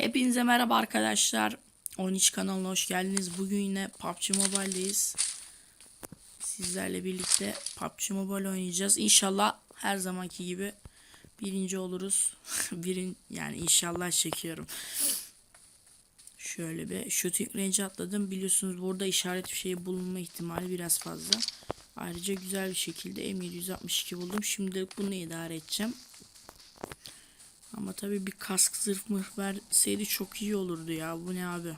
Hepinize merhaba arkadaşlar. 13 kanalına hoş geldiniz. Bugün yine PUBG Mobile'deyiz. Sizlerle birlikte PUBG Mobile oynayacağız. İnşallah her zamanki gibi birinci oluruz. Birin yani inşallah çekiyorum. Şöyle bir shooting range atladım. Biliyorsunuz burada işaret bir şey bulunma ihtimali biraz fazla. Ayrıca güzel bir şekilde M762 buldum. Şimdi bunu idare edeceğim. Ama tabii bir kask zırh mırh verseydi çok iyi olurdu ya. Bu ne abi?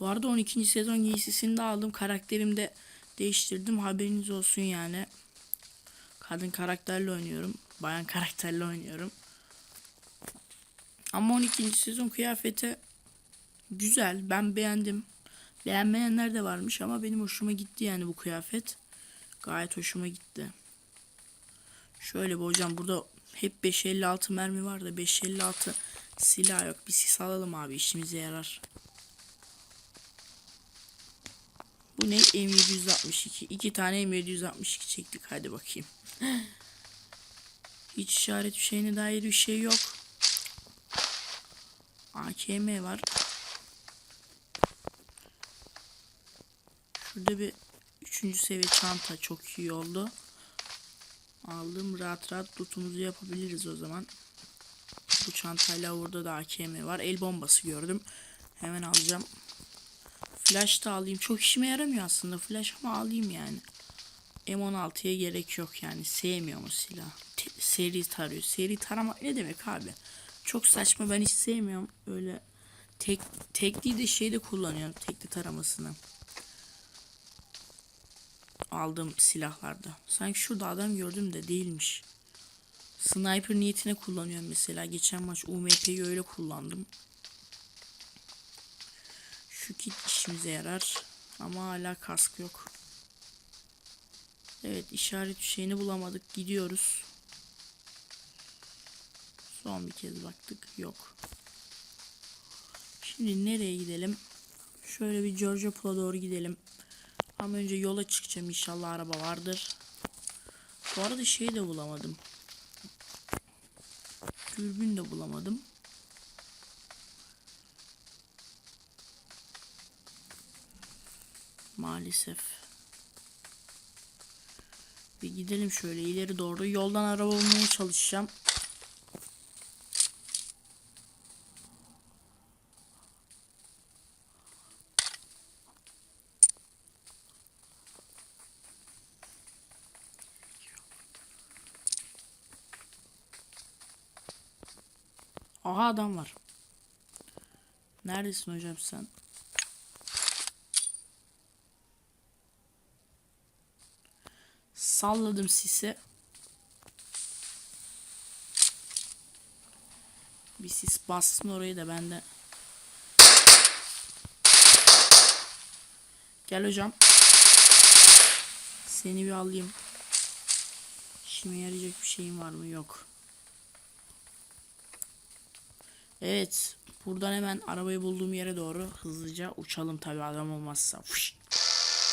Bu arada 12. sezon giysisini de aldım. Karakterimi de değiştirdim. Haberiniz olsun yani. Kadın karakterle oynuyorum. Bayan karakterle oynuyorum. Ama 12. sezon kıyafeti güzel. Ben beğendim. Beğenmeyenler de varmış ama benim hoşuma gitti yani bu kıyafet. Gayet hoşuma gitti. Şöyle bir hocam burada hep 556 mermi var da 556 silah yok. Bir sis alalım abi işimize yarar. Bu ne? M762. İki tane M762 çektik. Hadi bakayım. Hiç işaret bir şeyine dair bir şey yok. AKM var. Şurada bir üçüncü seviye çanta çok iyi oldu. Aldım rahat rahat lootumuzu yapabiliriz o zaman. Bu çantayla orada da AKM var. El bombası gördüm. Hemen alacağım. Flash da alayım. Çok işime yaramıyor aslında flash ama alayım yani. M16'ya gerek yok yani. Sevmiyorum o silah. Te- seri tarıyor. Seri taramak ne demek abi? Çok saçma ben hiç sevmiyorum. Öyle tek tekliği de şeyde kullanıyorum. Tekli taramasını aldığım silahlarda. Sanki şurada adam gördüm de değilmiş. Sniper niyetine kullanıyorum mesela. Geçen maç UMP'yi öyle kullandım. Şu kit işimize yarar. Ama hala kask yok. Evet işaret şeyini bulamadık. Gidiyoruz. Son bir kez baktık. Yok. Şimdi nereye gidelim? Şöyle bir Georgia Pool'a doğru gidelim. Ama önce yola çıkacağım inşallah araba vardır. Bu arada şey de bulamadım. Dürbün de bulamadım. Maalesef. Bir gidelim şöyle ileri doğru. Yoldan araba bulmaya çalışacağım. Aha adam var. Neredesin hocam sen? Salladım sisi. Bir sis bassın orayı da ben de. Gel hocam. Seni bir alayım. İşime yarayacak bir şeyim var mı? Yok. Evet. Buradan hemen arabayı bulduğum yere doğru hızlıca uçalım tabi adam olmazsa. Fış.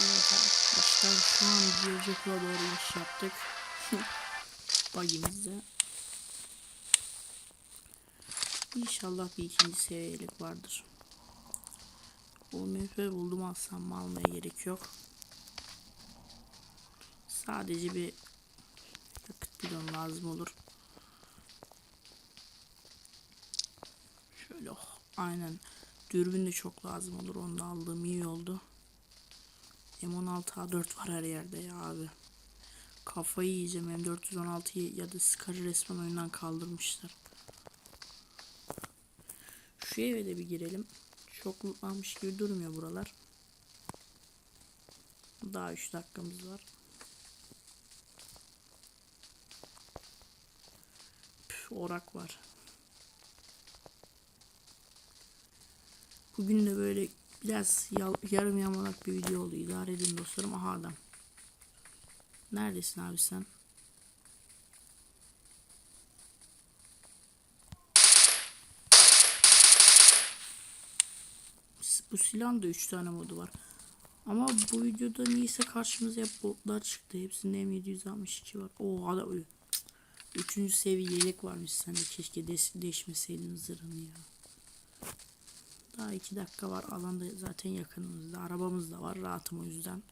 Evet arkadaşlar şu an Giyocuk'a doğru iniş yaptık. Bagimizde. İnşallah bir ikinci seviyelik vardır. UMP buldum alsam almaya gerek yok. Sadece bir yakıt bidonu lazım olur. Şöyle oh, aynen. Dürbün de çok lazım olur. Onu da aldığım iyi oldu. M16A4 var her yerde ya abi. Kafayı yiyeceğim. M416'yı ya da Scar'ı resmen oyundan kaldırmışlar. Şu eve de bir girelim. Çok lootlanmış gibi durmuyor buralar. Daha 3 dakikamız var. Püf, orak var. Bugün de böyle biraz yarım yamalak bir video oldu. İdare edin dostlarım. Aha adam. Neredesin abi sen? Bu silahın da 3 tane modu var. Ama bu videoda niyeyse karşımıza hep botlar çıktı. Hepsinde M762 var. Oo adam Cık. Üçüncü seviye yelek varmış sende. Keşke des- değişmeseydin zırhını ya. Daha iki dakika var. Alanda zaten yakınımızda. Arabamız da var. Rahatım o yüzden.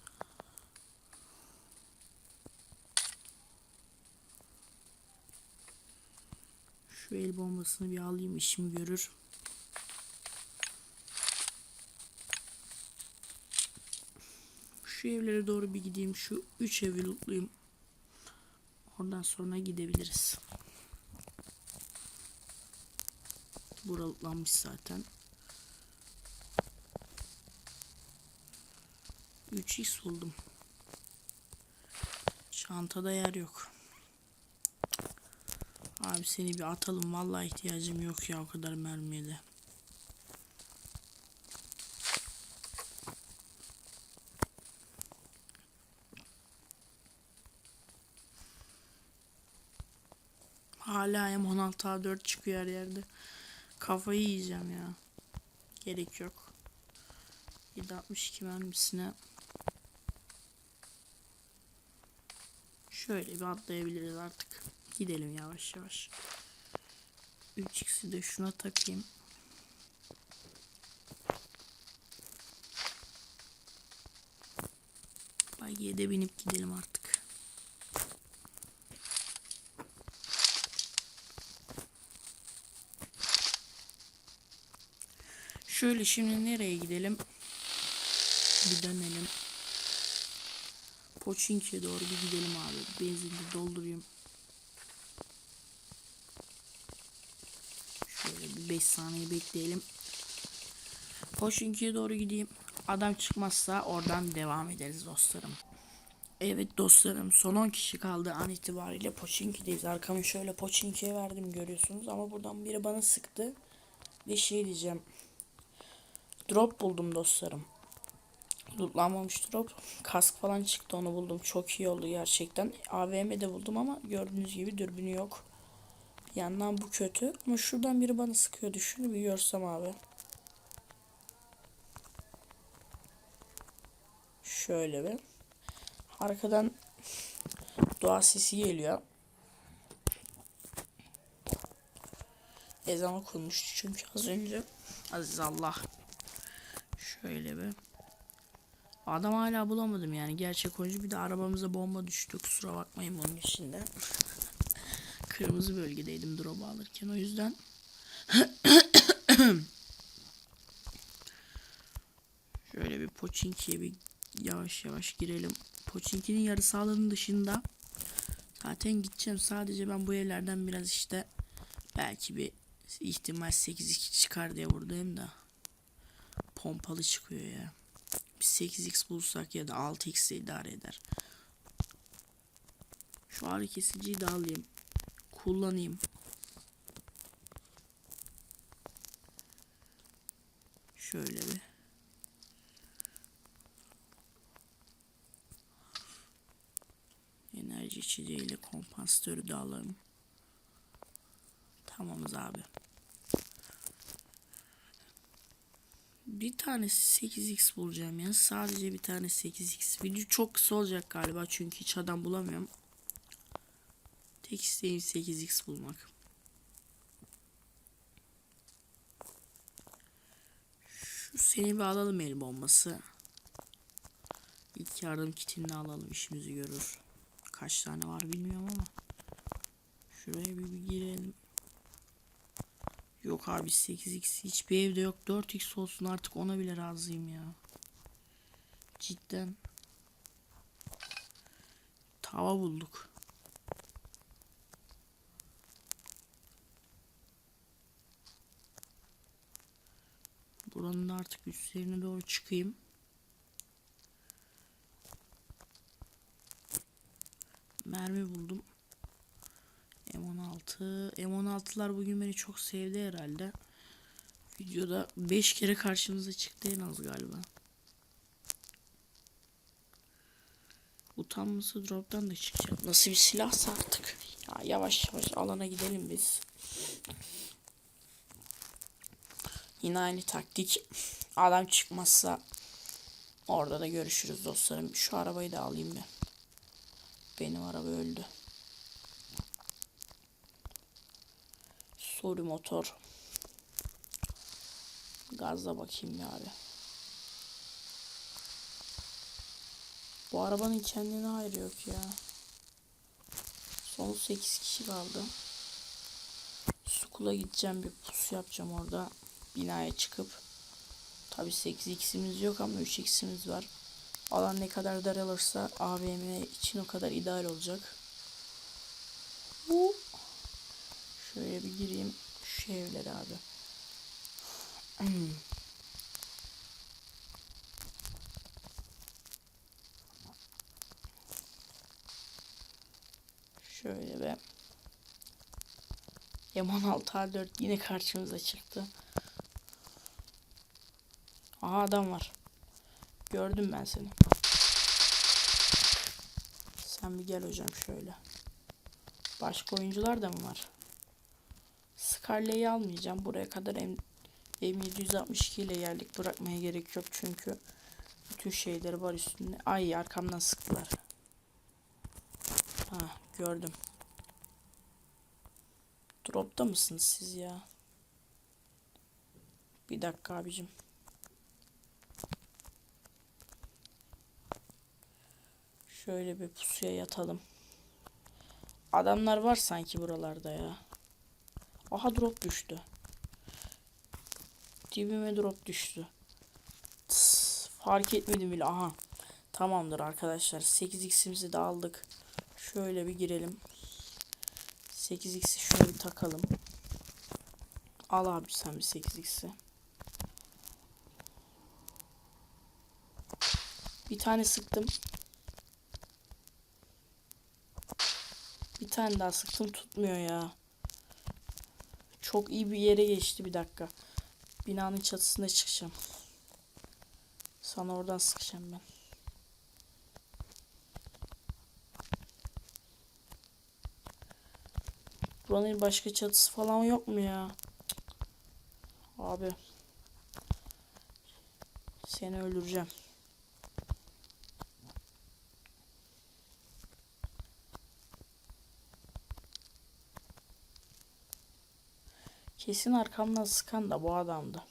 Şu el bombasını bir alayım işimi görür. Şu evlere doğru bir gideyim. Şu üç evi lootlayayım. Oradan sonra gidebiliriz. Bura lootlanmış zaten. 3x buldum. Çantada yer yok. Abi seni bir atalım. Vallahi ihtiyacım yok ya o kadar mermiye de. Hala M16 A4 çıkıyor her yerde. Kafayı yiyeceğim ya. Gerek yok. 762 mermisine şöyle bir atlayabiliriz artık. Gidelim yavaş yavaş. 3x'i de şuna takayım. Bagiye de binip gidelim artık. Şöyle şimdi nereye gidelim? Bir dönelim. Poçinki'ye doğru bir gidelim abi. Benzini doldurayım. Şöyle bir 5 saniye bekleyelim. Poçinki'ye doğru gideyim. Adam çıkmazsa oradan devam ederiz dostlarım. Evet dostlarım son 10 kişi kaldı an itibariyle Poçinki'deyiz. Arkamı şöyle Poçinki'ye verdim görüyorsunuz ama buradan biri bana sıktı. Ve şey diyeceğim. Drop buldum dostlarım. Lootlanmamış drop. Kask falan çıktı onu buldum. Çok iyi oldu gerçekten. AVM'de buldum ama gördüğünüz gibi dürbünü yok. Bir yandan bu kötü. Ama şuradan biri bana sıkıyordu. Şunu bir görsem abi. Şöyle bir. Arkadan dua sesi geliyor. Ezan okunmuştu çünkü az önce. Aziz Allah. Şöyle bir. Adam hala bulamadım yani. Gerçek oyuncu bir de arabamıza bomba düştü. Kusura bakmayın bunun içinde. Kırmızı bölgedeydim drop alırken o yüzden. Şöyle bir Poçinki'ye bir yavaş yavaş girelim. Poçinki'nin yarı sahanın dışında zaten gideceğim. Sadece ben bu evlerden biraz işte belki bir ihtimal 8-2 çıkar diye buradayım da pompalı çıkıyor ya. Bir 8x bulsak ya da 6x de idare eder. Şu ağrı kesiciyi de alayım. Kullanayım. Şöyle bir. Enerji içeceğiyle kompansatörü de alalım. Tamamız abi. Bir tane 8x bulacağım yani sadece bir tane 8x video çok kısa olacak galiba çünkü hiç adam bulamıyorum. Tek isteğim 8x bulmak. Şu seni bir alalım el bombası. İlk yardım kitini alalım işimizi görür. Kaç tane var bilmiyorum ama. Şuraya bir, bir girelim Yok abi 8x hiçbir evde yok 4x olsun artık ona bile razıyım ya. Cidden. Tava bulduk. Buranın artık üstlerine doğru çıkayım. Mermi buldum. M16. M16'lar bugün beni çok sevdi herhalde. Videoda 5 kere karşımıza çıktı en az galiba. Utanması drop'tan da çıkacak. Nasıl bir silahsa artık. Ya yavaş yavaş alana gidelim biz. Yine aynı taktik. Adam çıkmazsa orada da görüşürüz dostlarım. Şu arabayı da alayım ben. Benim araba öldü. Sorry motor. Gazla bakayım ya abi. Bu arabanın kendine hayrı yok ya. Son 8 kişi kaldı. Sukula gideceğim bir pusu yapacağım orada. Binaya çıkıp. Tabi 8x'imiz yok ama 3x'imiz var. Alan ne kadar daralırsa AVM için o kadar ideal olacak. Bu. Şöyle bir gireyim. Şu evlere abi. Şöyle be. M16 A4 yine karşımıza çıktı. Aha adam var. Gördüm ben seni. Sen bir gel hocam şöyle. Başka oyuncular da mı var? Scarlet'i almayacağım. Buraya kadar M M762 ile geldik. Bırakmaya gerek yok çünkü bütün şeyleri var üstünde. Ay arkamdan sıktılar. Ha gördüm. Drop'ta mısınız siz ya? Bir dakika abicim. Şöyle bir pusuya yatalım. Adamlar var sanki buralarda ya. Aha drop düştü. Dibime drop düştü. Tıs, fark etmedim bile. Aha. Tamamdır arkadaşlar. 8x'imizi de aldık. Şöyle bir girelim. 8x'i şöyle bir takalım. Al abi sen bir 8x'i. Bir tane sıktım. Bir tane daha sıktım tutmuyor ya. Çok iyi bir yere geçti bir dakika. Binanın çatısına çıkacağım. Sana oradan sıkacağım ben. Buranın başka çatısı falan yok mu ya? Abi. Seni öldüreceğim. Kesin arkamdan sıkan da bu adamdı.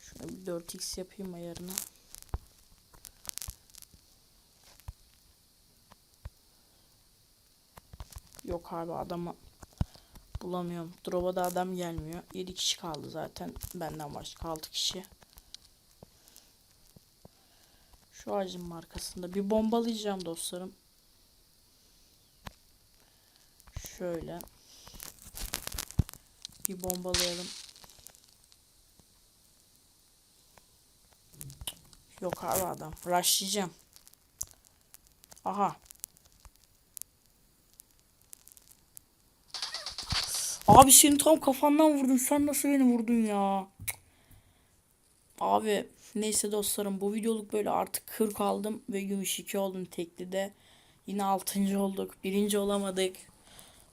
Şöyle bir 4x yapayım ayarını. Yok abi adamı bulamıyorum. Drop'a da adam gelmiyor. 7 kişi kaldı zaten. Benden başka 6 kişi. Şu ağacın markasında bir bombalayacağım dostlarım. Şöyle. Bir bombalayalım. Yok abi adam. Rushlayacağım. Aha. Abi seni tam kafandan vurdum. Sen nasıl beni vurdun ya? Abi neyse dostlarım bu videoluk böyle artık 40 aldım ve gümüş 2 oldum teklide. Yine 6. olduk. Birinci olamadık.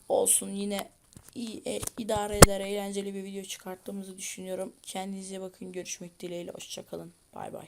Olsun yine iyi, e, idare eder eğlenceli bir video çıkarttığımızı düşünüyorum. Kendinize bakın. Görüşmek dileğiyle. Hoşçakalın. Bay bay.